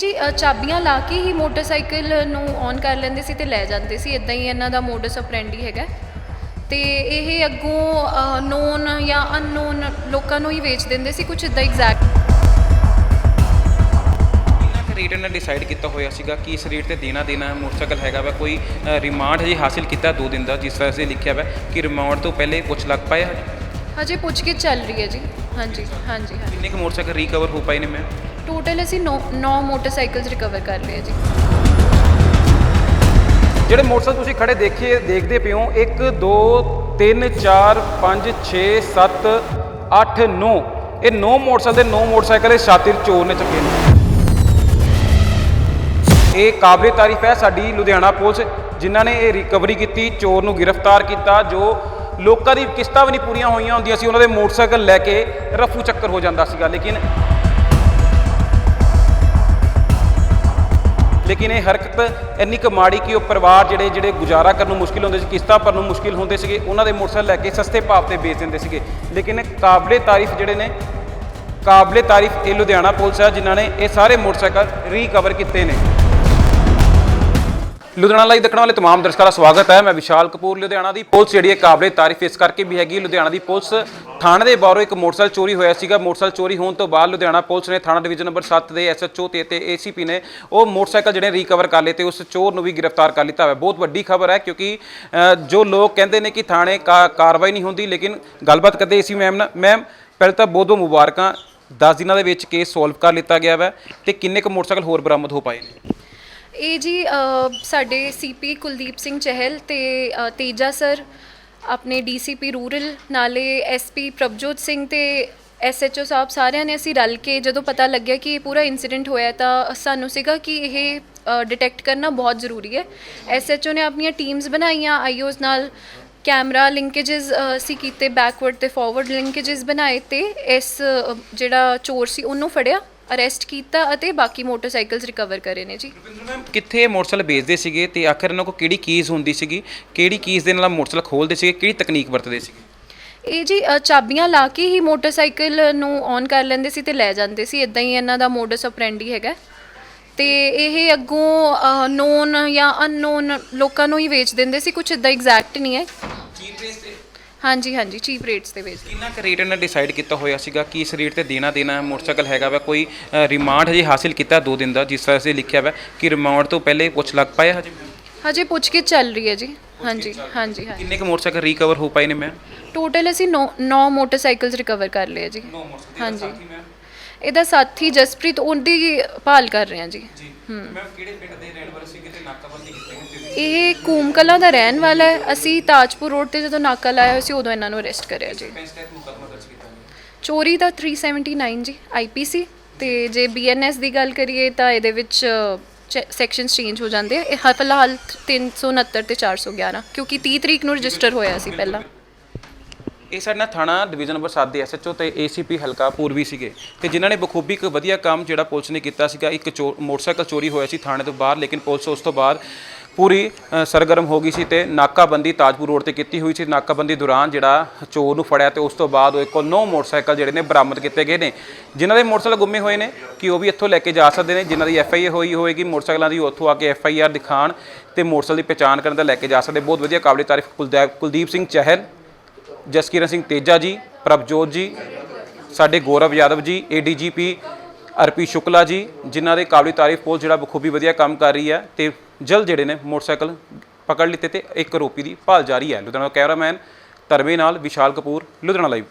ਜੀ ਚਾਬੀਆਂ ਲਾ ਕੇ ਹੀ ਮੋਟਰਸਾਈਕਲ ਨੂੰ ਔਨ ਕਰ ਲੈਂਦੇ ਸੀ ਤੇ ਲੈ ਜਾਂਦੇ ਸੀ। ਇਦਾਂ ਹੀ ਇਹਨਾਂ ਦਾ ਮੋਡਸ ਆਪਰੈਂਡੀ ਹੈਗਾ। ਤੇ ਇਹ ਅੱਗੋਂ ਨੋਨ ਜਾਂ ਅਨਨੋਨ ਲੋਕਾਂ ਨੂੰ ਹੀ ਵੇਚ ਦਿੰਦੇ ਸੀ ਕੁਝ ਇਦਾਂ ਐਗਜ਼ੈਕਟ ਰੇਟ ਇਹਨਾਂ ਡਿਸਾਈਡ ਕੀਤਾ ਹੋਇਆ ਸੀਗਾ ਕਿ ਇਸ ਰੇਟ ਤੇ ਦੇਣਾ ਦੇਣਾ ਮੋਟਰਸਾਈਕਲ ਹੈਗਾ ਵਾ ਕੋਈ ਰਿਮਾਂਡ ਹਜੇ ਹਾਸਿਲ ਕੀਤਾ 2 ਦਿਨ ਦਾ ਜਿਸ ਤਰ੍ਹਾਂ ਸੇ ਲਿਖਿਆ ਵਾ ਕਿ ਰਿਮਾਂਡ ਤੋਂ ਪਹਿਲੇ ਕੁਝ ਲੱਗ ਪਾਇਆ ਹਜੇ? ਹਜੇ ਪੁੱਛ ਕੇ ਚੱਲ ਰਹੀ ਹੈ ਜੀ। ਹਾਂਜੀ ਹਾਂਜੀ ਹਾਂਜੀ। ਕਿੰਨੇ ਕੁ ਮੋਟਰਸਾਈਕਲ ਰੀਕਵਰ ਹੋ ਪਾਏ ਨੇ ਮੈਂ ਟੋਟਲ ਅਸੀਂ 9 9 ਮੋਟਰਸਾਈਕਲਸ ਰਿਕਵਰ ਕਰ ਲਏ ਜੀ। ਜਿਹੜੇ ਮੋਟਰਸਾਈਕਲ ਤੁਸੀਂ ਖੜੇ ਦੇਖੀਏ ਦੇਖਦੇ ਪਿਓ 1 2 3 4 5 6 7 8 9 ਇਹ 9 ਮੋਟਰਸਾਈਕਲ ਦੇ 9 ਮੋਟਰਸਾਈਕਲ ਇਹ ਸ਼ਾਤਿਰ ਚੋਰ ਨੇ ਚੱਕੇ ਨੇ। ਇਹ ਕਾਬਲੇ ਤਾਰੀਫ ਹੈ ਸਾਡੀ ਲੁਧਿਆਣਾ ਪੁਲਿਸ, ਜਿਨ੍ਹਾਂ ਨੇ ਇਹ ਰਿਕਵਰੀ ਕੀਤੀ, ਚੋਰ ਨੂੰ ਗ੍ਰਿਫਤਾਰ ਕੀਤਾ, ਜੋ ਲੋਕਾਂ ਦੀ ਕਿਸ਼ਤਾਂ ਵੀ ਨਹੀਂ ਪੂਰੀਆਂ ਹੋਈਆਂ ਹੁੰਦੀਆਂ ਸੀ, ਉਹਨਾਂ ਦੇ ਮੋਟਰਸਾਈਕਲ ਲੈ ਕੇ ਰਫੂ ਚੱਕਰ ਹੋ ਜਾਂਦਾ ਸੀਗਾ। ਲੇਕਿਨ ਲੇਕਿਨ ਇਹ ਹਰਕਤ ਇੰਨੀ ਕੁ ਮਾੜੀ ਕਿ ਉਹ ਪਰਿਵਾਰ ਜਿਹੜੇ ਜਿਹੜੇ ਗੁਜ਼ਾਰਾ ਕਰਨ ਨੂੰ ਮੁਸ਼ਕਿਲ ਹੁੰਦੇ ਸੀ, ਕਿਸ਼ਤਾਂ ਭਰਨ ਨੂੰ ਮੁਸ਼ਕਿਲ ਹੁੰਦੇ ਸੀਗੇ, ਉਹਨਾਂ ਦੇ ਮੋਟਰਸਾਈਕਲ ਲੈ ਕੇ ਸਸਤੇ ਭਾਅ ਤੇ ਵੇਚ ਦਿੰਦੇ ਸੀਗੇ। ਲੇਕਿਨ ਇਹ ਕਾਬਲੇ ਤਾਰੀਫ ਜਿਹੜੇ ਨੇ, ਕਾਬਲੇ ਤਾਰੀਫ ਇਹ ਲੁਧਿਆਣਾ ਪੁਲਿਸ ਹੈ ਜਿਨ੍ਹਾਂ ਨੇ ਇਹ ਸਾਰੇ ਮੋਟਰਸਾਈਕਲ ਰੀਕਵਰ ਕੀਤੇ ਨੇ। ਲੁਧਿਆਣਾ ਲਾਈਵ ਦੇਖਣ ਵਾਲੇ तमाम ਦਰਸ਼ਕਾਂ ਦਾ ਸਵਾਗਤ ਹੈ ਮੈਂ ਵਿਸ਼ਾਲ ਕਪੂਰ ਲੁਧਿਆਣਾ ਦੀ ਪੁਲਿਸ ਜਿਹੜੀ ਹੈ ਕਾਬਲੇ ਤਾਰੀਫ ਇਸ ਕਰਕੇ ਵੀ ਹੈਗੀ ਲੁਧਿਆਣਾ ਦੀ ਪੁਲਿਸ ਥਾਣੇ ਦੇ ਬਾਹਰੋਂ ਇੱਕ ਮੋਟਰਸਾਈਕਲ ਚੋਰੀ ਹੋਇਆ ਸੀਗਾ ਮੋਟਰਸਾਈਕਲ ਚੋਰੀ ਹੋਣ ਤੋਂ ਬਾਅਦ ਲੁਧਿਆਣਾ ਪੁਲਿਸ ਨੇ ਥਾਣਾ ਡਿਵੀਜ਼ਨ ਨੰਬਰ 7 ਦੇ ਐਸਐਚਓ ਤੇ ਤੇ ਏਸੀਪੀ ਨੇ ਉਹ ਮੋਟਰਸਾਈਕਲ ਜਿਹੜੇ ਰੀਕਵਰ ਕਰ ਲਏ ਤੇ ਉਸ ਚੋਰ ਨੂੰ ਵੀ ਗ੍ਰਿਫਤਾਰ ਕਰ ਲਿੱਤਾ ਹੈ ਬਹੁਤ ਵੱਡੀ ਖਬਰ ਹੈ ਕਿਉਂਕਿ ਅ, ਜੋ ਲੋਕ ਕਹਿੰਦੇ ਨੇ ਕਿ ਥਾਣੇ ਕਾ ਕਾਰਵਾਈ ਨਹੀਂ ਹੁੰਦੀ ਲੇਕਿਨ ਗੱਲਬਾਤ ਕਰਦੇ ਏਸੀ ਮੈਮ ਨਾਲ ਮੈਮ ਪਹਿਲਾਂ ਤਾਂ ਬਹੁਤ ਬਹੁਤ ਮੁਬਾਰਕਾਂ 10 ਦਿਨਾਂ ਦੇ ਵਿੱਚ ਕੇਸ ਸੋਲਵ ਕਰ ਲਿੱਤਾ ਗਿਆ ਹੈ ਤੇ ਕਿੰਨੇ ਕੁ ਮੋਟਰਸਾਈਕਲ ਹੋਰ ਬਰਾਮਦ ਹੋ ਪਾਏ ਨੇ ਇਹ ਜੀ ਅ, ਸਾਡੇ ਸੀਪੀ ਕੁਲਦੀਪ ਸਿੰਘ ਚਹਿਲ ਤੇ ਤੇਜਾ ਸਰ ਆਪਣੇ ਡੀਸੀਪੀ ਰੂਰਲ ਨਾਲੇ ਐਸਪੀ ਪ੍ਰਭਜੋਤ ਸਿੰਘ ਤੇ ਐਸਐਚਓ ਸਾਹਿਬ ਸਾਰਿਆਂ ਨੇ ਅਸੀਂ ਰਲ ਕੇ ਜਦੋਂ ਪਤਾ ਲੱਗਿਆ ਕਿ ਇਹ ਪੂਰਾ ਇਨਸੀਡੈਂਟ ਹੋਇਆ ਤਾਂ ਸਾਨੂੰ ਸੀਗਾ ਕਿ ਇਹ ਡਿਟੈਕਟ ਕਰਨਾ ਬਹੁਤ ਜ਼ਰੂਰੀ ਹੈ। ਐਸਐਚਓ ਨੇ ਆਪਣੀਆਂ ਟੀਮਸ ਬਣਾਈਆਂ ਆਈਓਸ ਨਾਲ ਕੈਮਰਾ ਲਿੰਕੇजेस ਸੀ ਕੀਤੇ ਬੈਕਵਰਡ ਤੇ ਫਾਰਵਰਡ ਲਿੰਕੇजेस ਬਣਾਏ ਤੇ ਇਸ ਜਿਹੜਾ ਚੋਰ ਸੀ ਉਹਨੂੰ ਫੜਿਆ ਅਰੈਸਟ ਕੀਤਾ ਅਤੇ ਬਾਕੀ ਮੋਟਰਸਾਈਕਲਸ ਰਿਕਵਰ ਕਰੇ ਨੇ ਜੀ। ਕਿੱਥੇ ਇਹ ਮੋਟਰਸਾਈਕਲ ਵੇਚਦੇ ਸੀਗੇ ਤੇ ਆਖਰ ਇਹਨਾਂ ਕੋਲ ਕਿਹੜੀ ਕੀਜ਼ ਹੁੰਦੀ ਸੀਗੀ? ਕਿਹੜੀ ਕੀਜ਼ ਦੇ ਨਾਲ ਮੋਟਰਸਾਈਕਲ ਖੋਲਦੇ ਸੀਗੇ? ਕਿਹੜੀ ਤਕਨੀਕ ਵਰਤਦੇ ਸੀਗੇ? ਇਹ ਜੀ ਚਾਬੀਆਂ ਲਾ ਕੇ ਹੀ ਮੋਟਰਸਾਈਕਲ ਨੂੰ ਔਨ ਕਰ ਲੈਂਦੇ ਸੀ ਤੇ ਲੈ ਜਾਂਦੇ ਸੀ। ਇਦਾਂ ਹੀ ਇਹਨਾਂ ਦਾ ਮੋਡਸ ਆਪਰੈਂਡੀ ਹੈਗਾ। ਤੇ ਇਹ ਅੱਗੋਂ ਨੋਨ ਜਾਂ ਅਨਨੋਨ ਲੋਕਾਂ ਨੂੰ ਹੀ ਵੇਚ ਦਿੰਦੇ ਸੀ। ਕੁਝ ਇਦਾਂ ਐਗਜ਼ੈਕਟ ਨਹੀਂ ਹੈ। ਚੀਪ ਰੇਸ ਤੇ? ਹਾਂਜੀ ਹਾਂਜੀ ਚੀਪ ਰੇਟਸ ਤੇ ਵੇਚ ਕਿੰਨਾ ਕੁ ਰੇਟ ਇਹਨਾਂ ਡਿਸਾਈਡ ਕੀਤਾ ਹੋਇਆ ਸੀਗਾ ਕਿ ਇਸ ਰੇਟ ਤੇ ਦੇਣਾ ਦੇਣਾ ਮੋਟਰਸਾਈਕਲ ਹੈਗਾ ਵਾ ਕੋਈ ਰਿਮਾਂਡ ਹਜੇ ਹਾਸਿਲ ਕੀਤਾ 2 ਦਿਨ ਦਾ ਜਿਸ ਤਰ੍ਹਾਂ ਸੇ ਲਿਖਿਆ ਵਾ ਕਿ ਰਿਮਾਂਡ ਤੋਂ ਪਹਿਲੇ ਕੁਝ ਲੱਗ ਪਾਇਆ ਹਜੇ? ਹਜੇ ਪੁੱਛ ਕੇ ਚੱਲ ਰਹੀ ਹੈ ਜੀ। ਹਾਂਜੀ ਹਾਂਜੀ ਹਾਂਜੀ। ਕਿੰਨੇ ਕੁ ਮੋਟਰਸਾਈਕਲ ਰੀਕਵਰ ਹੋ ਪਾਏ ਨੇ ਮੈਂ ਟੋਟਲ ਅਸੀਂ 9 9 ਮੋਟਰਸਾਈਕਲਸ ਰਿਕਵਰ ਕਰ ਲਏ ਜੀ। ਹਾਂਜੀ। ਇਹਦਾ ਸਾਥੀ ਜਸਪ੍ਰੀਤ ਉਹਦੀ ਭਾਲ ਕਰ ਰਹੇ ਹਾਂ ਜੀ। ਮੈਂ ਕਿਹੜੇ ਪਿੰਡ ਦੇ ਰਹਿਣ ਵਾਲੇ ਸੀਗੇ ਤੇ ਨਾਕਾਬੰਦੀ ਕੀਤੀ ਗਈ ਇਹ ਕੂਮਕਲਾ ਦਾ ਰਹਿਣ ਵਾਲਾ ਹੈ। ਅਸੀਂ ਤਾਜਪੁਰ ਰੋਡ ਤੇ ਜਦੋਂ ਨਾਕਾ ਲਾਇਆ ਹੋਇਆ ਸੀ ਉਦੋਂ ਇਹਨਾਂ ਨੂੰ ਅਰੈਸਟ ਕਰਿਆ ਜੀ। ਇਸ ਤਹਿਤ ਮੁਕੱਦਮਾ ਦਰਜ ਕੀਤਾ ਗਿਆ। ਚੋਰੀ ਦਾ 379 ਜੀ ਆਈਪੀਸੀ ਤੇ ਜੇ ਬੀਐਨਐਸ ਦੀ ਗੱਲ ਕਰੀਏ ਤਾਂ ਇਹਦੇ ਵਿੱਚ ਸੈਕਸ਼ਨਸ ਚੇਂਜ ਹੋ ਜਾਂਦੇ ਆ। ਇਹ ਫਿਲਹਾਲ 369 ਤੇ 411 ਕਿਉਂਕਿ 30 ਤਰੀਕ ਨੂੰ ਰਜਿਸਟਰ ਹੋਇਆ ਸੀ ਪਹਿਲਾਂ। ਇਹ ਸਾਡੇ ਨਾਲ ਥਾਣਾ ਡਿਵੀਜ਼ਨ ਨੰਬਰ 7 ਦੇ ਐਸਐਚਓ ਤੇ ਏਸੀਪੀ ਹਲਕਾ ਪੂਰਬੀ ਸੀਗੇ ਤੇ ਜਿਨ੍ਹਾਂ ਨੇ ਬਖੂਬੀ ਇੱਕ ਵਧੀਆ ਕੰਮ ਜਿਹੜਾ ਪੁਲਿਸ ਨੇ ਕੀਤਾ ਸੀਗਾ, ਇੱਕ ਚੋ- ਮੋਟਰਸਾਈਕਲ ਚੋਰੀ ਹੋਇਆ ਸੀ ਥਾਣੇ ਤੋਂ ਬਾਹਰ, ਲੇਕਿਨ ਪੁਲਿਸ ਉਸ ਤੋਂ ਬਾਅਦ ਪੂਰੀ ਸਰਗਰਮ ਹੋ ਗਈ ਸੀ ਤੇ ਨਾਕਾਬੰਦੀ ਤਾਜਪੁਰ ਰੋਡ ਤੇ ਕੀਤੀ ਹੋਈ ਸੀ। ਨਾਕਾਬੰਦੀ ਦੌਰਾਨ ਜਿਹੜਾ ਚੋਰ ਨੂੰ ਫੜਿਆ ਤੇ ਉਸ ਤੋਂ ਬਾਅਦ ਉਹ ਕੋਲ 9 ਮੋਟਰਸਾਈਕਲ ਜਿਹੜੇ ਨੇ ਬਰਾਮਦ ਕੀਤੇ ਗਏ ਨੇ। ਜਿਨ੍ਹਾਂ ਦੇ ਮੋਟਰਸਾਈਕਲ ਗੁੰਮੇ ਹੋਏ ਨੇ ਕਿ ਉਹ ਵੀ ਇੱਥੋਂ ਲੈ ਕੇ ਜਾ ਸਕਦੇ ਨੇ। ਜਿਨ੍ਹਾਂ ਦੀ ਐਫਆਈਏ ਹੋਈ ਹੋਏਗੀ, ਮੋਟਰਸਾਈਕਲਾਂ ਦੀ ਉੱਥੋਂ ਆ ਕੇ ਐੱਫ ਆਈ ਆਰ ਦਿਖਾਣ ਤੇ ਮੋਟਰਸਾਈਕਲ ਦੀ ਪਛਾਣ ਕਰਨ ਦਾ ਲੈ ਕੇ ਜਾ ਸਕਦੇ। ਬਹੁਤ ਵਧੀਆ ਕਾਬਲੇ ਤਾਰੀਫ ਕੁਲਦੀਪ ਕੁਲਦੀਪ ਸਿੰਘ ਚਹਿਲ ਜਸਕਿਰਨ ਸਿੰਘ ਤੇਜਾ ਜੀ, ਪ੍ਰਭਜੋਤ ਜੀ, ਸਾਡੇ ਗੌਰਵ ਯਾਦਵ ਜੀ ਏਡੀਜੀਪੀ ਅਰਪੀ ਸ਼ੁਕਲਾ ਜੀ, ਜਿਨ੍ਹਾਂ ਦੇ ਕਾਬਲੀ ਤਾਰੀਫ ਪੁਲਿਸ ਜਿਹੜਾ ਬਖੂਬੀ ਵਧੀਆ ਕੰਮ ਕਰ ਰਹੀ ਹੈ ਤੇ ਜਲਦ ਜਿਹੜੇ ਨੇ ਮੋਟਰਸਾਈਕਲ ਪਕੜ ਲਿੱਤੇ ਤੇ ਇੱਕ ਆਰੋਪੀ ਦੀ ਭਾਲ ਜਾਰੀ ਹੈ। ਲੁਧਿਆਣਾ ਕੈਮਰਾਮੈਨ ਧਰਮੇ ਨਾਲ ਵਿਸ਼ਾਲ ਕਪੂਰ, ਲੁਧਿਆਣਾ ਲਾਈਵ